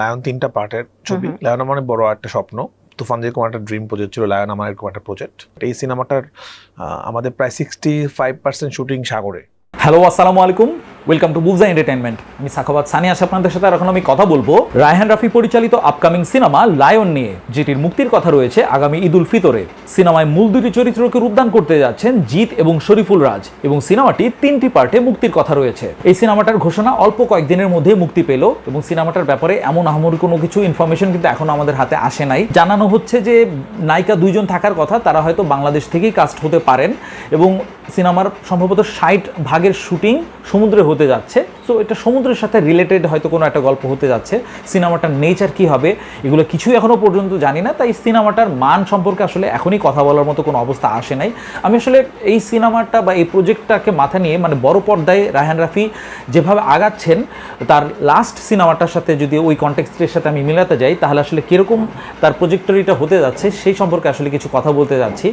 Lion তিনটা পার্টের ছবি। লায়ন আমার বড় একটা স্বপ্ন। তুফান যেরকম একটা ড্রিম প্রজেক্ট ছিল লায়ন আমার এরকম একটা প্রজেক্ট এই সিনেমাটার আমাদের প্রায় সিক্সটি ফাইভ পার্সেন্ট শুটিং সাগরে। হ্যালো আসসালামু আলাইকুম। ওয়েলকাম টু বুবজা এন্টারটেনমেন্ট আমি সাখাবাদ সানি আছি আপনাদের সাথে আর এখন আমি কথা বলব। রায়হান রাফি পরিচালিত আপকামিং সিনেমা লায়ন নিয়ে, যেটির মুক্তির কথা রয়েছে আগামী ঈদুল ফিতরে। সিনেমায় মূল দুটি চরিত্রকে রূপদান করতে যাচ্ছেন জিৎ এবং শরীফুল রাজ, এবং সিনেমাটি তিনটি পার্টে মুক্তির কথা রয়েছে। এই সিনেমাটার ঘোষণা অল্প কয়েকদিনের মধ্যে মুক্তি পেল, এবং সিনেমাটার ব্যাপারে এমন আহামরি কোনো কিছু ইনফরমেশন কিন্তু এখনও আমাদের হাতে আসে নাই। জানানো হচ্ছে যে, নায়িকা দুইজন থাকার কথা, তারা হয়তো বাংলাদেশ থেকেই কাস্ট হতে পারেন, এবং সিনেমার সম্ভবত ষাট ভাগের শুটিং সমুদ্রে হতে যাচ্ছে। সো এটা সমুদ্রের সাথে রিলেটেড হয়তো কোনো একটা গল্প হতে যাচ্ছে। সিনেমাটার নেচার কি হবে, এগুলো কিছুই এখনও পর্যন্ত জানি না। তাই সিনেমাটার মান সম্পর্কে আসলে এখনই কথা বলার মতো কোনো অবস্থা আসে নাই। আমি আসলে এই সিনেমাটা বা এই প্রজেক্টটাকে মাথা নিয়ে মানে বড় পর্দায় রায়হান রাফি যেভাবে আগাচ্ছেন, তার লাস্ট সিনেমাটার সাথে যদি ওই কন্টেক্সটের সাথে আমি মিলাতে যাই, তাহলে আসলে কীরকম তার প্রজেক্টরিটা হতে যাচ্ছে, সেই সম্পর্কে আসলে কিছু কথা বলতে যাচ্ছি।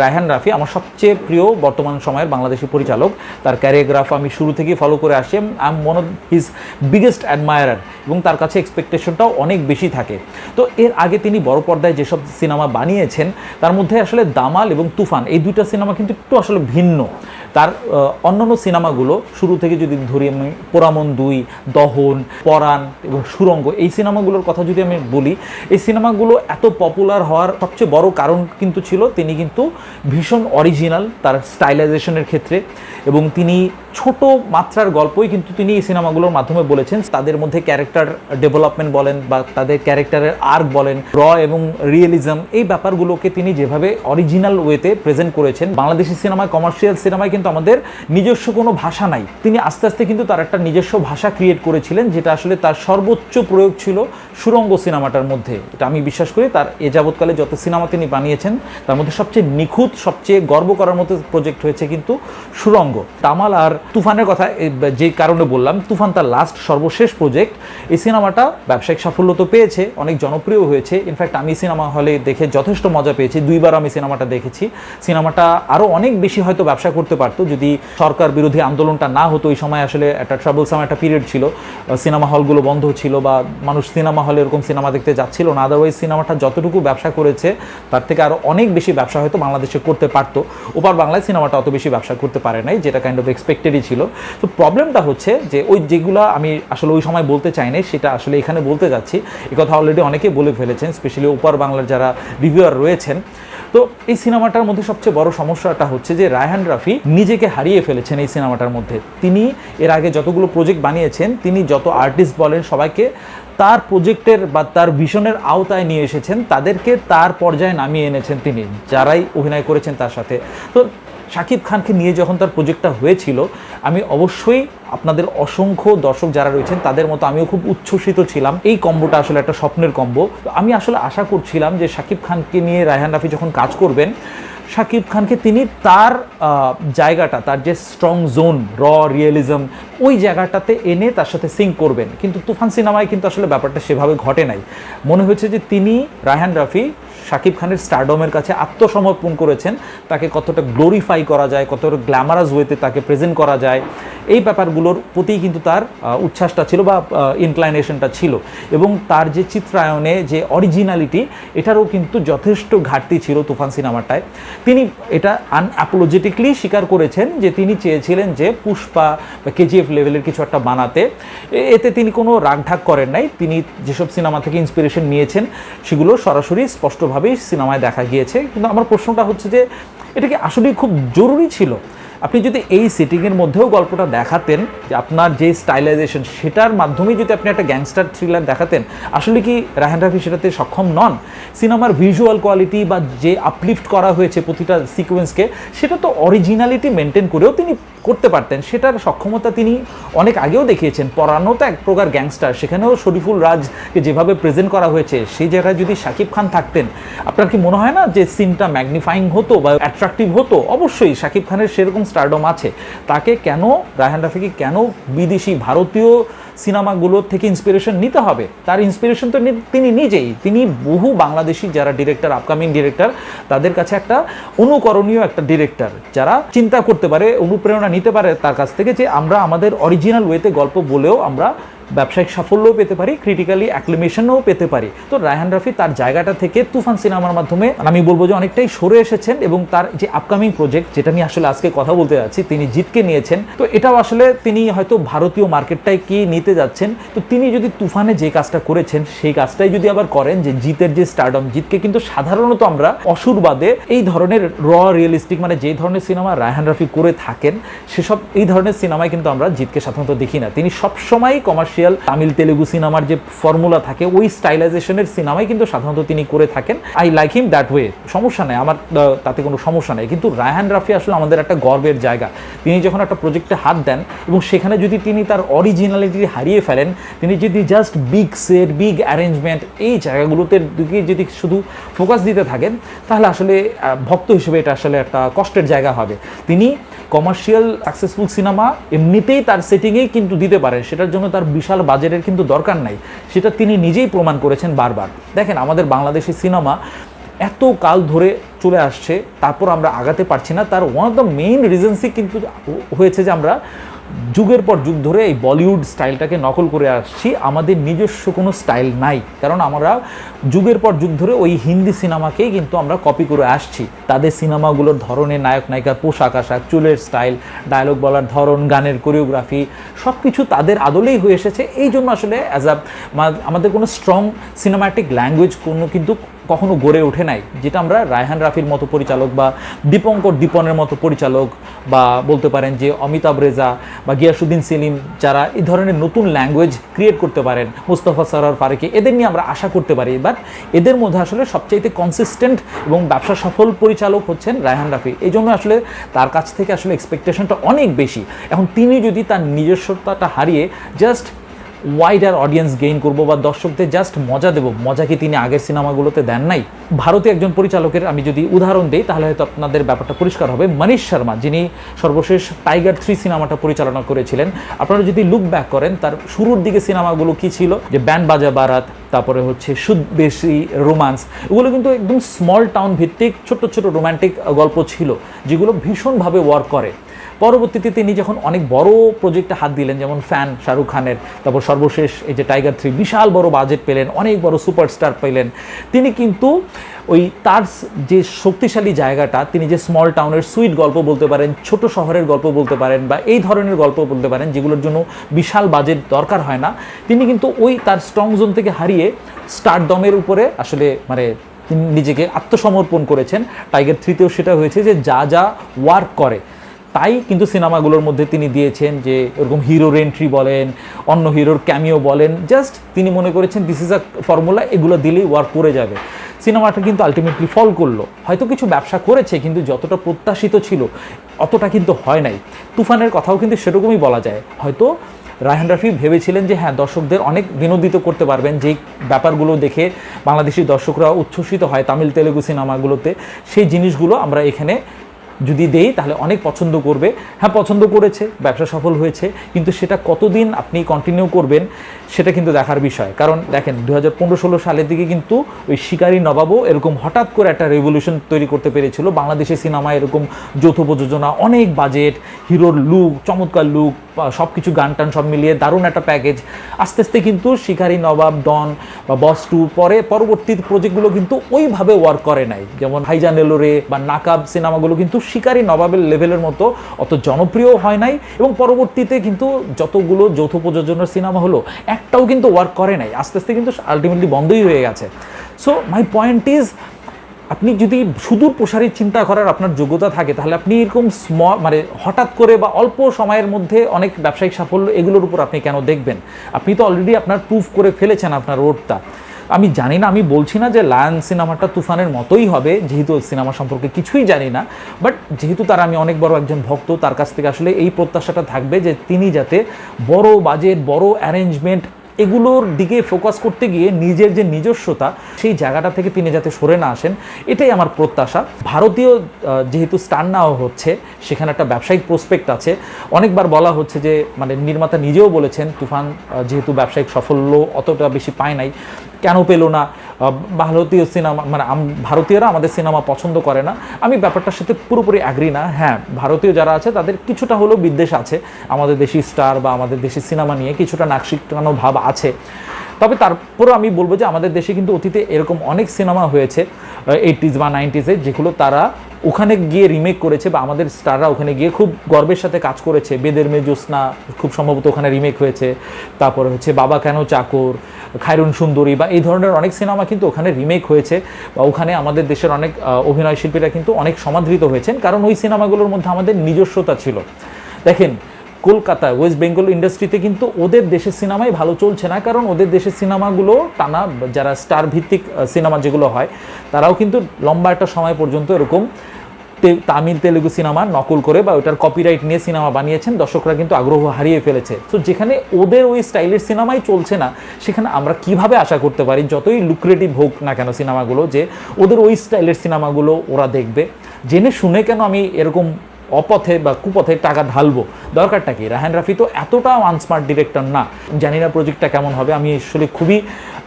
রায়হান রাফি আমার সবচেয়ে প্রিয় বর্তমান সময়ের বাংলাদেশি পরিচালক। তার ক্যারিওগ্রাফ আমি শুরু থেকেই ফলো করে আসি। I am one of his biggest admirer এবং তার কাছে এক্সপেকটেশনটাও অনেক বেশি থাকে। তো এর আগে তিনি বড় পর্দায় যেসব সিনেমা বানিয়েছেন, তার মধ্যে আসলে দামাল এবং তুফান, এই দুইটা সিনেমা কিন্তু একটু আসলে ভিন্ন। তার অন্যান্য সিনেমাগুলো শুরু থেকে যদি ধরি আমি পোরামন দুই, দহন, পরাণ এবং সুরঙ্গ, এই সিনেমাগুলোর কথা যদি আমি বলি, এই সিনেমাগুলো এত পপুলার হওয়ার সবচেয়ে বড় কারণ কিন্তু ছিল, তিনি কিন্তু ভীষণ অরিজিনাল তার স্টাইলাইজেশনের ক্ষেত্রে এবং তিনি ছোট মাত্রার গল্পই কিন্তু তিনি এই সিনেমাগুলোর মাধ্যমে বলেছেন, তাদের মধ্যে ক্যারেক্টার ডেভেলপমেন্ট বলেন বা তাদের ক্যারেক্টারের আর্ক বলেন র এবং রিয়েলিজম এই ব্যাপারগুলোকে তিনি যেভাবে অরিজিনাল ওয়েতে প্রেজেন্ট করেছেন। বাংলাদেশি সিনেমায় কমার্শিয়াল সিনেমায় কিন্তু আমাদের নিজস্ব কোনো ভাষা নাই। তিনি আস্তে আস্তে কিন্তু তার একটা নিজস্ব ভাষা ক্রিয়েট করেছিলেন, যেটা আসলে তার সর্বোচ্চ প্রয়োগ ছিল সুরঙ্গ সিনেমাটার মধ্যে। এটা আমি বিশ্বাস করি তার এ যাবৎকালে যত সিনেমা তিনি বানিয়েছেন, তার মধ্যে সবচেয়ে নিখুঁত, সবচেয়ে গর্ব করার মতো প্রজেক্ট হয়েছে কিন্তু সুরঙ্গ। তামাল আর তুফানের কথা যে কারণে বললাম, তুফান তার লাস্ট সর্বশেষ প্রজেক্ট এই সিনেমাটা ব্যবসায়িক সাফল্য তো পেয়েছে, অনেক জনপ্রিয় হয়েছে। ইনফ্যাক্ট আমি সিনেমা হলে দেখে যথেষ্ট মজা পেয়েছি, দুইবার আমি সিনেমাটা দেখেছি। সিনেমাটা আরও অনেক বেশি হয়তো ব্যবসা করতে পারতো, যদি সরকার বিরোধী আন্দোলনটা না হতো। ওই সময় আসলে একটা ট্রাবলসাম একটা পিরিয়ড ছিল। সিনেমা হলগুলো বন্ধ ছিল বা মানুষ সিনেমা হলে এরকম সিনেমা দেখতে যাচ্ছিল না। আদারওয়াইজ সিনেমাটা যতটুকু ব্যবসা করেছে, তার থেকে আরও অনেক বেশি ব্যবসা হয়তো বাংলাদেশে করতে পারতো। ওপার বাংলায় সিনেমাটা অত বেশি ব্যবসা করতে পারে নাই, যেটা কাইন্ড অফ এক্সপেক্টেডই ছিল। তো প্রবলেমটা হচ্ছে যে ওই যেগুলো আমি আসলে ওই সময় বলতে চাই নাই, সেটা আসলে এখানে বলতে যাচ্ছি। এ কথা অলরেডি অনেকে বলে ফেলেছেন স্পেশালি ওপার বাংলার যারা রিভিউয়ার রয়েছেন। তো এই সিনেমাটার মধ্যে সবচেয়ে বড় সমস্যাটা হচ্ছে যে রায়হান রাফি নিজেকে হারিয়ে ফেলেছেন এই সিনেমাটার মধ্যে। তিনি এর আগে যতগুলো প্রজেক্ট বানিয়েছেন, তিনি যত আর্টিস্ট বলেন সবাইকে তার প্রজেক্টের বা তার ভিশনের আওতায় নিয়ে এসেছেন। তাদেরকে তার পর্যায়ে নামিয়ে এনেছেন তিনি, যারাই অভিনয় করেছেন তার সাথে। তো শাকিব খানকে নিয়ে যখন তার প্রজেক্টটা হয়েছিল, আমি অবশ্যই আপনাদের অসংখ্য দর্শক যারা রয়েছেন, তাদের মতো আমিও খুব উচ্ছ্বসিত ছিলাম। এই কম্বোটা আসলে একটা স্বপ্নের কম্বো। আমি আসলে আশা করছিলাম যে শাকিব খানকে নিয়ে রায়হান রাফি যখন কাজ করবেন শাকিব খানকে তিনি তার জায়গাটা, তার যে স্ট্রং জোন র রিয়েলিজম ওই জায়গাটাতে এনে তার সাথে সিং করবেন। কিন্তু তুফান সিনেমায় কিন্তু আসলে ব্যাপারটা সেভাবে ঘটে নাই। মনে হয়েছে যে তিনি, রায়হান রাফি শাকিব খানের স্টারডমের কাছে আত্মসমর্পণ করেছেন। তাকে কতটা গ্লোরিফাই করা যায়, কতটা গ্ল্যামারাস ওয়েতে তাকে প্রেজেন্ট করা যায়। এই ব্যাপারগুলোর প্রতি কিন্তু তার উচ্ছ্বাসটা ছিল বা ইনক্লাইনেশনটা ছিল। এবং তার যে চিত্রায়নে যে অরিজিনালিটি এটারও কিন্তু যথেষ্ট ঘাটতি ছিল তুফান সিনেমাটায়। তিনি এটা আনঅ্যাপোলজেটিকলি স্বীকার করেছেন যে তিনি চেয়েছিলেন যে পুষ্পা বা কেজিএফ লেভেলের কিছু একটা বানাতে। এতে তিনি কোনো রাগঢাক করেন নাই। তিনি যেসব সিনেমা থেকে ইন্সপিরেশন নিয়েছেন, সেগুলো সরাসরি স্পষ্টভাবেই সিনেমায় দেখা গিয়েছে। কিন্তু আমার প্রশ্নটা হচ্ছে যে, এটা কি আসলেই খুব জরুরি ছিল? আপনি যদি এই সেটিংয়ের মধ্যেও গল্পটা দেখাতেন, যে আপনার যে স্টাইলাইজেশন সেটার মাধ্যমেই যদি আপনি একটা গ্যাংস্টার থ্রিলার দেখাতেন, আসলে কি রাহান রাফি সেটাতে সক্ষম নন? সিনেমার ভিজুয়াল কোয়ালিটি বা যে আপলিফট করা হয়েছে প্রতিটা সিকোয়েন্সকে সেটা তো অরিজিনালিটি মেনটেন করেও তিনি করতে পারতেন। সেটার সক্ষমতা তিনি অনেক আগেও দেখিয়েছেন। পরানো তো এক প্রকার গ্যাংস্টার সেখানেও শরীফুল রাজকে যেভাবে প্রেজেন্ট করা হয়েছে, সেই জায়গায় যদি শাকিব খান থাকতেন, আপনার কি মনে হয় না যে সিনটা ম্যাগনিফাইং হতো বা অ্যাট্রাকটিভ হতো? অবশ্যই শাকিব খানের সেরকম স্টারডম আছে। তাকে কেন রায়হান রাফিকে কেন বিদেশি ভারতীয় সিনেমাগুলোর থেকে ইন্সপিরেশন নিতে হবে? তার ইন্সপিরেশন তো তিনি নিজেই। তিনি বহু বাংলাদেশি যারা ডিরেক্টর আপকামিং ডিরেক্টর তাদের কাছে একটা অনুকরণীয় একটা ডিরেক্টর যারা চিন্তা করতে পারে, অনুপ্রেরণা নিতে পারে তার কাছ থেকে যে আমরা আমাদের অরিজিনাল ওয়েতে গল্প বলেও আমরা ব্যবসায়িক সাফল্যও পেতে পারি ক্রিটিক্যালি অ্যাক্লিমেশনও পেতে পারি। তো রায়হান রাফি তার জায়গাটা থেকে তুফান সিনেমার মাধ্যমে আমি বলব যে অনেকটাই সরে এসেছেন এবং তার যে আপকামিং প্রজেক্ট যেটা নিয়ে আসলে আজকে কথা বলতে যাচ্ছি, তিনি জিতকে নিয়েছেন। তো এটাও আসলে তিনি হয়তো ভারতীয় মার্কেটটাই কি নিতে যাচ্ছেন। তো তিনি যদি তুফানে যে কাজটা করেছেন, সেই কাজটাই যদি আবার করেন, যে জিতের যে স্টারডম জিতকে কিন্তু সাধারণত আমরা অসুরবাদে এই ধরনের র রিয়েলিস্টিক মানে যে ধরনের সিনেমা রায়হান রাফি করে থাকেন, সেসব এই ধরনের সিনেমায় কিন্তু আমরা জিতকে সাধারণত দেখি না। তিনি সবসময় কমার্শিয়াল তামিল তেলেগু সিনেমার যে ফর্মুলা থাকে, ওই স্টাইলাইজেশনের সিনেমাই কিন্তু সাধারণত তিনি করে থাকেন। I like him that way সমস্যা নেই, আমার তাতে কোনো সমস্যা নেই। কিন্তু রায়হান রাফি আসলে আমাদের একটা গর্বের জায়গা। তিনি যখন একটা প্রজেক্টে হাত দেন এবং সেখানে যদি তিনি তার অরিজিনালিটি হারিয়ে ফেলেন, তিনি যদি just big set big arrangement এই জায়গাগুলোতে দিকে যদি শুধু ফোকাস দিতে থাকেন, তাহলে আসলে ভক্ত হিসেবে এটা আসলে একটা কষ্টের জায়গা হবে। তিনি কমার্শিয়াল সাকসেসফুল সিনেমা এমনিতেই তার সেটিংয়েই কিন্তু দিতে পারে। সেটার জন্য তার বিশাল বাজেটের কিন্তু দরকার নাই। সেটা তিনি নিজেই প্রমাণ করেছেন বারবার। দেখেন, আমাদের বাংলাদেশি সিনেমা এত কাল ধরে চলে আসছে, তারপর আমরা আগাতে পারছি না। তার ওয়ান অফ দ্য মেইন রিজনসই কিন্তু হয়েছে যে আমরা যুগের পর যুগ ধরে এই বলিউড স্টাইলটাকে নকল করে আসছি। আমাদের নিজস্ব কোনো স্টাইল নাই। কারণ আমরা যুগের পর যুগ ধরে ওই হিন্দি সিনেমাকেই কিন্তু আমরা কপি করে আসছি। তাদের সিনেমাগুলোর ধরনের নায়ক, নায়িকার পোশাক, আশাক, চুলের স্টাইল ডায়লগ বলার ধরন, গানের কোরিওগ্রাফি সব কিছু তাদের আদলেই হয়ে এসেছে। এই জন্য আসলে অ্যাজ আ আমাদের কোনো স্ট্রং সিনেমাটিক ল্যাঙ্গুয়েজ কোনো কিন্তু কখনো গড়ে ওঠে নাই, যেটা আমরা রায়হান রাফির মতো পরিচালক বা দীপঙ্কর দীপনের মতো পরিচালক বা বলতে পারেন যে অমিতাভ রেজা বা গিয়াসুদ্দিন সেলিম যারা এই ধরনের নতুন ল্যাঙ্গুয়েজ ক্রিয়েট করতে পারেন, মুস্তফা সরার ফারুকি, এদের নিয়ে আমরা আশা করতে পারি। বাট এদের মধ্যে আসলে সবচাইতে কনসিস্টেন্ট এবং ব্যবসা সফল পরিচালক হচ্ছেন রায়হান রাফি। এই জন্য আসলে তার কাছ থেকে আসলে এক্সপেকটেশনটা অনেক বেশি। এখন তিনি যদি তার নিজস্বতাটা হারিয়ে জাস্ট ওয়াইডার অডিয়েন্স গেইন করব বা দর্শকদের জাস্ট মজা দেব। মজা কি তিনি আগের সিনেমাগুলোতে দেন নাই? ভারতীয় একজন পরিচালকের আমি যদি উদাহরণ দিই, তাহলে হয়তো আপনাদের ব্যাপারটা পরিষ্কার হবে। মনীষ শর্মা, যিনি সর্বশেষ টাইগার থ্রি সিনেমাটা পরিচালনা করেছিলেন। আপনারা যদি লুক ব্যাক করেন, তার শুরুর দিকে সিনেমাগুলো কি ছিল? যে ব্যান্ড বাজা বারাত, তারপরে হচ্ছে সুদ বেশি, রোমান্স, এগুলো কিন্তু একদম স্মল টাউন ভিত্তিক, ছোট্ট ছোট রোমান্টিক গল্প ছিল, যেগুলো ভীষণভাবে ওয়ার্ক করে। পরবর্তীতে তিনি যখন অনেক বড় প্রজেক্টে হাত দিলেন, যেমন ফ্যান শাহরুখ খানের, তারপর সর্বশেষ এই যে টাইগার থ্রি বিশাল বড় বাজেট পেলেন, অনেক বড় সুপারস্টার পেলেন, তিনি কিন্তু ওই তার যে শক্তিশালী জায়গাটা, তিনি যে স্মল টাউনের সুইট গল্প বলতে পারেন, ছোট শহরের গল্প বলতে পারেন, বা এই ধরনের গল্প বলতে পারেন, যেগুলোর জন্য বিশাল বাজেট দরকার হয় না, তিনি কিন্তু ওই তার স্ট্রং জোন থেকে হারিয়ে স্টার দমের উপরে আসলে মানে তিনি নিজেকে আত্মসমর্পণ করেছেন। টাইগার থ্রিতেও সেটা হয়েছে যে যা যা ওয়ার্ক করে তাই কিন্তু সিনেমাগুলোর মধ্যে তিনি দিয়েছেন যে এরকম হিরোর এন্ট্রি বলেন, অন্য হিরোর ক্যামিও বলেন জাস্ট তিনি মনে করেছেন দিস ইজ আ ফর্মুলা এগুলো দিলেই ওয়ার্ক করে যাবে। সিনেমাটা কিন্তু আলটিমেটলি ফল করল। হয়তো কিছু ব্যবসা করেছে, কিন্তু যতটা প্রত্যাশিত ছিল, অতটা কিন্তু হয় নাই। তুফানের কথাও কিন্তু সেরকমই বলা যায়। হয়তো রায়হান রাফি ভেবেছিলেন যে হ্যাঁ দর্শকদের অনেক বিনোদিত করতে পারবেন, যেই ব্যাপারগুলো দেখে বাংলাদেশি দর্শকরা উচ্ছ্বসিত হয় তামিল, তেলেগু সিনেমাগুলোতে, সেই জিনিসগুলো আমরা এখানে যদি দেই, তাহলে অনেক পছন্দ করবে। হ্যাঁ পছন্দ করেছে, ব্যবসা সফল হয়েছে, কিন্তু সেটা কতদিন আপনি কন্টিনিউ করবেন, সেটা কিন্তু দেখার বিষয়। কারণ দেখেন দু হাজার পনেরো ষোলো সালের দিকে কিন্তু ওই শিকারি নবাবও এরকম হঠাৎ করে একটা রেভলিউশন তৈরি করতে পেরেছিল। বাংলাদেশি সিনেমা এরকম যৌথ প্রযোজনা, অনেক বাজেট হিরোর লুক চমৎকার লুক সব কিছু গান টান সব মিলিয়ে দারুণ একটা প্যাকেজ আস্তে আস্তে কিন্তু শিকারি নবাব, ডন বা বস টু পরে পরবর্তী প্রজেক্টগুলো কিন্তু ওইভাবে ওয়ার্ক করে নাই। যেমন হাইজান এলোরে বা নাকাব সিনেমাগুলো কিন্তু শিকারি নবাবের লেভেলের মতো অত জনপ্রিয় হয় নাই এবং পরবর্তীতে কিন্তু যতগুলো যৌথ প্রযোজনার সিনেমা হলো, একটাও কিন্তু ওয়ার্ক করে নাই। আস্তে আস্তে কিন্তু আলটিমেটলি বন্ধই হয়ে গেছে। সো মাই পয়েন্ট ইজ আপনি যদি সুদূর প্রসারী চিন্তা করার আপনার যোগ্যতা থাকে, তাহলে আপনি এরকম স্ম মানে হঠাৎ করে বা অল্প সময়ের মধ্যে অনেক ব্যবসায়িক সাফল্য এগুলোর উপর আপনি কেন দেখবেন? আপনি তো অলরেডি আপনার প্রুফ করে ফেলেছেন আপনার রোডটা আমি জানি না, আমি বলছি না যে লায়ন সিনেমাটা তুফানের মতোই হবে, যেহেতু সিনেমা সম্পর্কে কিছুই জানি না। বাট যেহেতু তার আমি অনেক বড় একজন ভক্ত, তার কাছ থেকে আসলে এই প্রত্যাশাটা থাকবে যে তিনি যাতে বড় বাজেট বড় অ্যারেঞ্জমেন্ট এগুলোর দিকে ফোকাস করতে গিয়ে নিজের যে নিজস্বতা, সেই জায়গাটা থেকে তিনি যাতে সরে না আসেন, এটাই আমার প্রত্যাশা। ভারতীয় যেহেতু স্টার নেওয়া হচ্ছে, সেখানে একটা ব্যবসায়িক প্রসপেক্ট আছে। অনেকবার বলা হচ্ছে যে মানে নির্মাতা নিজেও বলেছেন, তুফান যেহেতু ব্যবসায়িক সাফল্য অতটা বেশি পায় নাই কেন পেল না? ভারতীয় সিনেমা মানে ভারতীয়রা আমাদের সিনেমা পছন্দ করে না। আমি ব্যাপারটার সাথে পুরোপুরি অ্যাগ্রি না। হ্যাঁ ভারতীয় যারা আছে, তাদের কিছুটা হলেও বিদ্বেষ আছে। আমাদের দেশি স্টার বা আমাদের দেশি সিনেমা নিয়ে কিছুটা নাকশিকানো ভাব আছে। তবে তারপরেও আমি বলব যে, আমাদের দেশে কিন্তু অতীতে এরকম অনেক সিনেমা হয়েছে এইটিজ বা নাইনটিজে যেগুলো তারা ওখানে গিয়ে রিমেক করেছে বা আমাদের স্টাররা ওখানে গিয়ে খুব গর্বের সাথে কাজ করেছে। বেদের মে জ্যোৎস্না খুব সম্ভবত ওখানে রিমেক হয়েছে। তারপরে হচ্ছে বাবা কেন চাকর? খায়রুন সুন্দরী বা এই ধরনের অনেক সিনেমা কিন্তু ওখানে রিমেক হয়েছে বা ওখানে আমাদের দেশের অনেক অভিনয় শিল্পীরা কিন্তু অনেক সমাদৃত হয়েছেন। কারণ ওই সিনেমাগুলোর মধ্যে আমাদের নিজস্বতা ছিল। দেখেন, কলকাতা, ওয়েস্ট বেঙ্গল ইন্ডাস্ট্রিতে কিন্তু ওদের দেশের সিনেমাই ভালো চলছে না। কারণ ওদের দেশের সিনেমাগুলো টানা, যারা স্টার ভিত্তিক সিনেমা যেগুলো হয়, তারাও কিন্তু লম্বা একটা সময় পর্যন্ত এরকম তামিল তেলেগু সিনেমা নকল করে বা ওটার কপিরাইট নিয়ে সিনেমা বানিয়েছেন, দর্শকরা কিন্তু আগ্রহ হারিয়ে ফেলেছে। তো যেখানে ওদের ওই স্টাইলের সিনেমাই চলছে না, সেখানে আমরা কীভাবে আশা করতে পারি, যতই লুক্রেটিভ হোক না কেন সিনেমাগুলো, যে ওদের ওই স্টাইলের সিনেমাগুলো ওরা দেখবে। জেনে শুনে কেন আমি এরকম অপথে বা কুপথে টাকা ঢালবো। দরকারটা কি? রাহান রাফি তো এতটাও আনস্মার্ট ডিরেক্টর না। জানি না প্রজেক্টটা কেমন হবে। আমি আসলে খুবই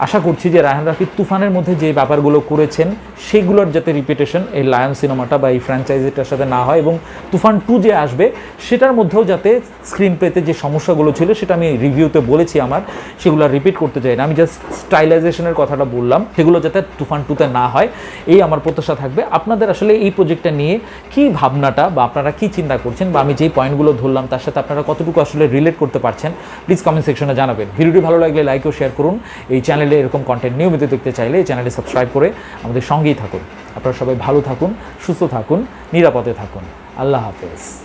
আশা করছি যে রাহান রাফি তুফানের মধ্যে যে ব্যাপারগুলো করেছেন, সেগুলোর যাতে রিপিটেশন এই লায়ন সিনেমাটা বা এই ফ্র্যাঞ্চাইজিটার সাথে না হয় এবং তুফান টু যে আসবে, সেটার মধ্যেও যাতে স্ক্রিন প্লেতে যে সমস্যাগুলো ছিল, সেটা আমি রিভিউতে বলেছি আমার, সেগুলো রিপিট করতে চাই না। আমি জাস্ট স্টাইলাইজেশনের কথাটা বললাম। সেগুলো যাতে তুফান টুতে না হয়, এই আমার প্রত্যাশা থাকবে। আপনাদের আসলে এই প্রজেক্টটা নিয়ে কি ভাবনাটা বা আপনারা কি চিন্তা করছেন বা আমি যেই পয়েন্টগুলো ধরলাম তার সাথে আপনারা কতটুকু আসলে রিলেট করতে পারছেন প্লিজ কমেন্ট সেকশনে জানাবেন। ভিডিওটি ভালো লাগলে লাইক ও শেয়ার করুন। এই চ্যানেলে এরকম কন্টেন্ট নিয়মিত দেখতে চাইলে এই চ্যানেলে সাবস্ক্রাইব করে আমাদের সঙ্গেই থাকুন। আপনারা সবাই ভালো থাকুন, সুস্থ থাকুন, নিরাপদে থাকুন। আল্লাহ হাফেজ।